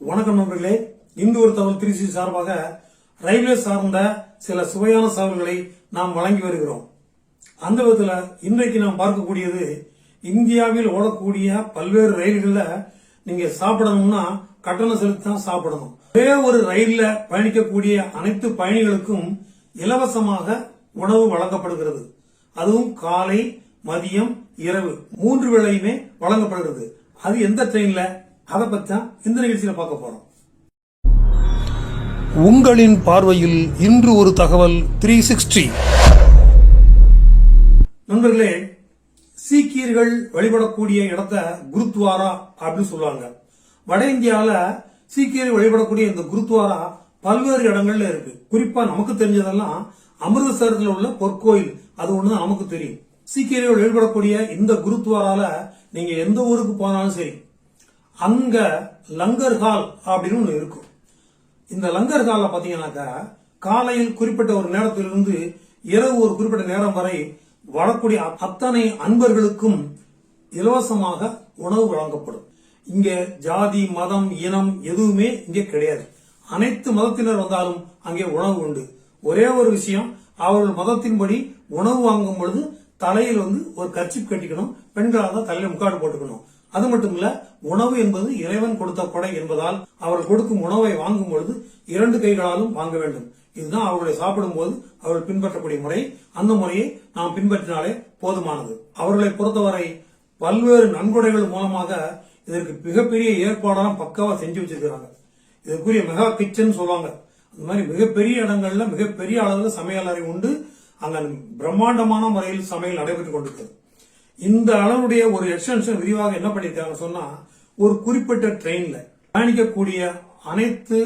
வணக்கம் நண்பர்களே. இந்து ஒரு தமிழ் திருச்சி சார்பாக ரயில்வே சார்ந்த சில சுவையான சாதல்களை நாம் வழங்கி வருகிறோம். அந்த விதத்தில் இன்றைக்கு நாம் பார்க்கக்கூடியது இந்தியாவில் ஓடக்கூடிய பல்வேறு ரயில்களில் நீங்க சாப்பிடணும்னா கட்டணம் செலுத்தி தான் சாப்பிடணும். ஒரே ஒரு ரயில்ல பயணிக்கக்கூடிய அனைத்து பயணிகளுக்கும் இலவசமாக உணவு வழங்கப்படுகிறது. அதுவும் காலை மதியம் இரவு மூன்று வேளையுமே வழங்கப்படுகிறது. அது எந்த ட்ரெயின்ல அதை தான் இந்த நிகழ்ச்சியில பார்க்க போறோம். உங்களின் பார்வையில் இன்று ஒரு தகவல் த்ரீ சிக்ஸ்டி நண்பர்களே சீக்கியர்கள் வழிபடக்கூடிய இடத்த குருத்வாரா அப்படின்னு சொல்லுவாங்க. வட இந்தியால சீக்கியர்கள் வழிபடக்கூடிய இந்த குருத்வாரா பல்வேறு இடங்கள்ல இருக்கு. குறிப்பா நமக்கு தெரிஞ்சதெல்லாம் அமிர்தசரத்தில் உள்ள பொற்கோயில். அது ஒண்ணுதான் நமக்கு தெரியும். சீக்கியர்கள் வழிபடக்கூடிய இந்த குருத்வாரால நீங்க எந்த ஊருக்கு போனாலும் சரி அங்க லங்கர் ஹால் அப்படின்னு ஒண்ணு இருக்கும். இந்த லங்கர் ஹாலில் பாத்தீங்கன்னாக்கா காலையில் குறிப்பிட்ட ஒரு நேரத்திலிருந்து இரவு ஒரு குறிப்பிட்ட நேரம் வரை வரக்கூடிய அத்தனை அன்பர்களுக்கும் இலவசமாக உணவு வழங்கப்படும். இங்க ஜாதி மதம் இனம் எதுவுமே இங்கே கிடையாது. அனைத்து மதத்தினர் வந்தாலும் அங்கே உணவு உண்டு. ஒரே ஒரு விஷயம் அவர்கள் மதத்தின்படி உணவு வாங்கும் பொழுது தலையில் வந்து ஒரு கர்ச்சிப் கட்டிக்கணும் பெண்களாக தான் தலையில முக்காடு போட்டுக்கணும். அது மட்டும் இல்ல உணவு என்பது இறைவன் கொடுத்த கொடை என்பதால் அவர் கொடுக்கும் உணவை வாங்கும் பொழுது இரண்டு கைகளாலும் வாங்க வேண்டும். இதுதான் அவர்களை சாப்பிடும் போது அவர்கள் பின்பற்றக்கூடிய முறை. அந்த முறையை நாம் பின்பற்றினாலே போதுமானது. அவர்களை பொறுத்தவரை பல்வேறு நன்கொடைகள் மூலமாக இதற்கு மிகப்பெரிய ஏற்பாடெல்லாம் பக்காவா செஞ்சு வச்சிருக்கிறாங்க. இதற்குரிய மெகா கிச்சன் சொல்லுவாங்க. அந்த மாதிரி மிகப்பெரிய இடங்கள்ல மிகப்பெரிய அளவில் சமையல் அறை உண்டு. அங்க பிரம்மாண்டமான முறையில் சமையல் நடைபெற்றுக் கொண்டிருக்கிறது. இந்த அளவுடைய ஒரு எக்ஸ்டென்ஷன் விரிவாக என்ன பண்ணிருக்காங்க சொன்னா ஒரு குறிப்பிட்ட ட்ரெயின்ல பயணிக்கக்கூடிய அனைத்து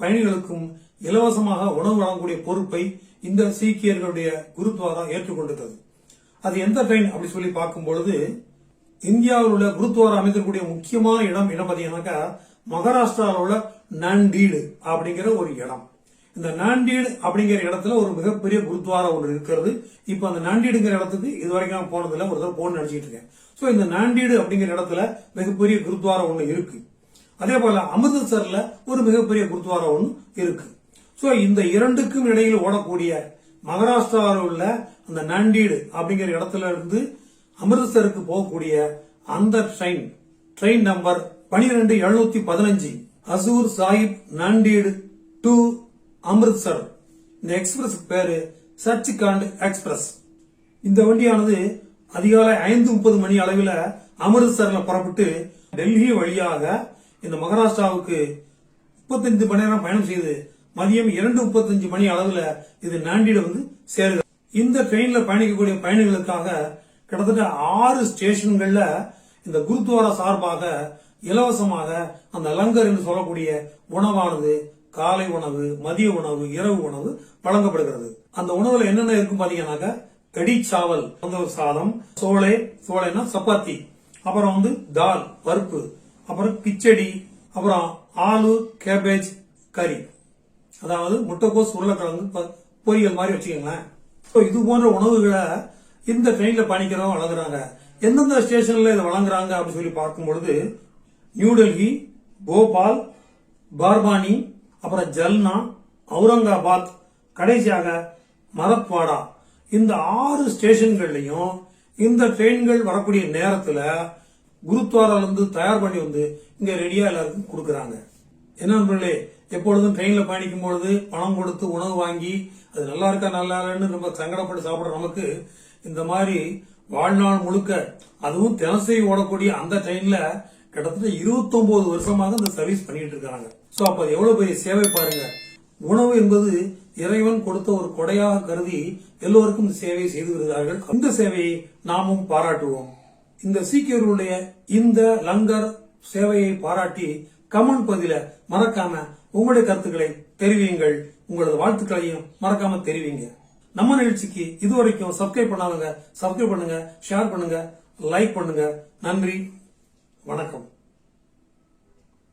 பயணிகளுக்கும் இலவசமாக உணவு வழங்கக்கூடிய பொறுப்பை இந்த சீக்கியர்களுடைய குருத்வாரா ஏற்றுக்கொண்டிருக்கிறது அது எந்த ட்ரெயின் அப்படி சொல்லி பார்க்கும் பொழுது இந்தியாவில் உள்ள குருத்வாரா அமைந்திருக்கக்கூடிய முக்கியமான இடம் என்ன பார்த்தீங்கன்னாக்கா மகாராஷ்டிராவில் உள்ள நண்டீடு அப்படிங்கிற ஒரு இடம். இந்த நாண்டீடு அப்படிங்கிற இடத்துல ஒரு மிகப்பெரிய குருத்வாரா ஒன்று இருக்கிறது. இப்ப அந்த நாண்டீடுங்கிற இடத்துக்கு இது வரைக்கும் நான் போனதில்ல. ஒரு தடவை போன் நினைச்சிட்டு இருக்கேன். சோ இந்த நாண்டீடு அப்படிங்கிற இடத்துல மிகப்பெரிய குருத்வாரா ஒன்று இருக்கு. அதே போல அமிர்தசர்ல ஒரு மிகப்பெரிய குருத்வாரா ஒன்று இருக்கு. சோ இந்த இரண்டுக்கும் இடையில் ஓடக்கூடிய மகாராஷ்டிராவில் உள்ள அந்த நாண்டீடு அப்படிங்கிற இடத்துல இருந்து அமிர்தசருக்கு போகக்கூடிய அந்த ட்ரெயின் ட்ரெயின் நம்பர் பனிரெண்டு எழுநூத்தி பதினஞ்சு. அசூர் சாஹிப் நாண்டீடு டு அமிர்த்சர் இந்த எக்ஸ்பிரஸ் பேரு சர்ச்சிகாண்ட் எக்ஸ்பிரஸ் இந்த வண்டியானது அதிகாலை ஐந்து முப்பது மணி அளவில் அமிர்த்சர்ல புறப்பட்டு டெல்லி வழியாக இந்த மகாராஷ்டிராவுக்கு முப்பத்தஞ்சு மணி நேரம் பயணம் செய்து மதியம் இரண்டு முப்பத்தஞ்சு மணி அளவில் இது நாண்டிட வந்து சேருது. இந்த ட்ரெயினில் பயணிக்கக்கூடிய பயணிகளுக்காக கிட்டத்தட்ட ஆறு ஸ்டேஷன்களில் இந்த குருத்வாரா சார்பாக இலவசமாக அந்த லங்கர் என்று சொல்லக்கூடிய உணவானது காலை உணவு மதிய உணவு இரவு உணவு வழங்கப்படுகிறது. அந்த உணவுல என்னென்ன இருக்கும் பாத்தீங்கன்னாக்கா கடிச்சாவல் அந்த ஒரு சாதம் சோளை சோளைனா சப்பாத்தி அப்புறம் வந்து தால் பருப்பு அப்புறம் கிச்சடி அப்புறம் ஆலு கேபேஜ் கறி. அதாவது முட்டைக்கோஸ் உருளைக்கிழங்கு ப- பொரியல் மாதிரி வச்சுக்கோங்களேன். So, இது போன்ற உணவுகளை இந்த ட்ரெயின்ல பயணிக்கிறவங்க வழங்குறாங்க. எந்தெந்த ஸ்டேஷன்ல இதை வழங்குறாங்க அப்படின்னு சொல்லி பார்க்கும் பொழுது நியூடெல்லி போபால் பார்பானி அப்புறம் ஜல்னா அவுரங்காபாத் கடைசியாக மரத்வாடா இந்த ஆறு ஸ்டேஷன்கள்லயும் இந்த ட்ரெயின்கள் வரக்கூடிய நேரத்துல குருத்வாரால இருந்து தயார் பண்ணி வந்து இங்க ரெடியா எல்லாருக்கும் கொடுக்கறாங்க. என்ன நண்பர்களே எப்பொழுதும் ட்ரெயின்ல பயணிக்கும் பொழுது பணம் கொடுத்து உணவு வாங்கி அது நல்லா இருக்கா நல்லா இல்லைன்னு ரொம்ப சங்கடப்பட்டு சாப்பிடுற நமக்கு இந்த மாதிரி வாழ்நாள் முழுக்க அதுவும் தினசரி ஓடக்கூடிய அந்த ட்ரெயின்ல கிட்டத்தட்ட 29 வருஷமாக இந்த சர்வீஸ் பண்ணிட்டு இருக்காங்க. ஸோ அப்போ அது எவ்வளோ பெரிய சேவை பாருங்க. உணவு என்பது இறைவன் கொடுத்த ஒரு கொடையாக கருதி எல்லோருக்கும் இந்த சேவையை செய்து வருகிறார்கள். இந்த சேவையை நாமும் பாராட்டுவோம். இந்த சீக்கியர்களுடைய இந்த லங்கர் சேவையை பாராட்டி கமெண்ட் பதில மறக்காம உங்களுடைய கருத்துக்களை தெரிவியுங்கள். உங்களது வாழ்த்துக்களையும் மறக்காம தெரிவிங்க. நம்ம நிகழ்ச்சிக்கு இதுவரைக்கும் சப்ஸ்கிரைப் பண்ணாதவங்க சப்ஸ்கிரைப் பண்ணுங்க ஷேர் பண்ணுங்க லைக் பண்ணுங்க. நன்றி வணக்கம்.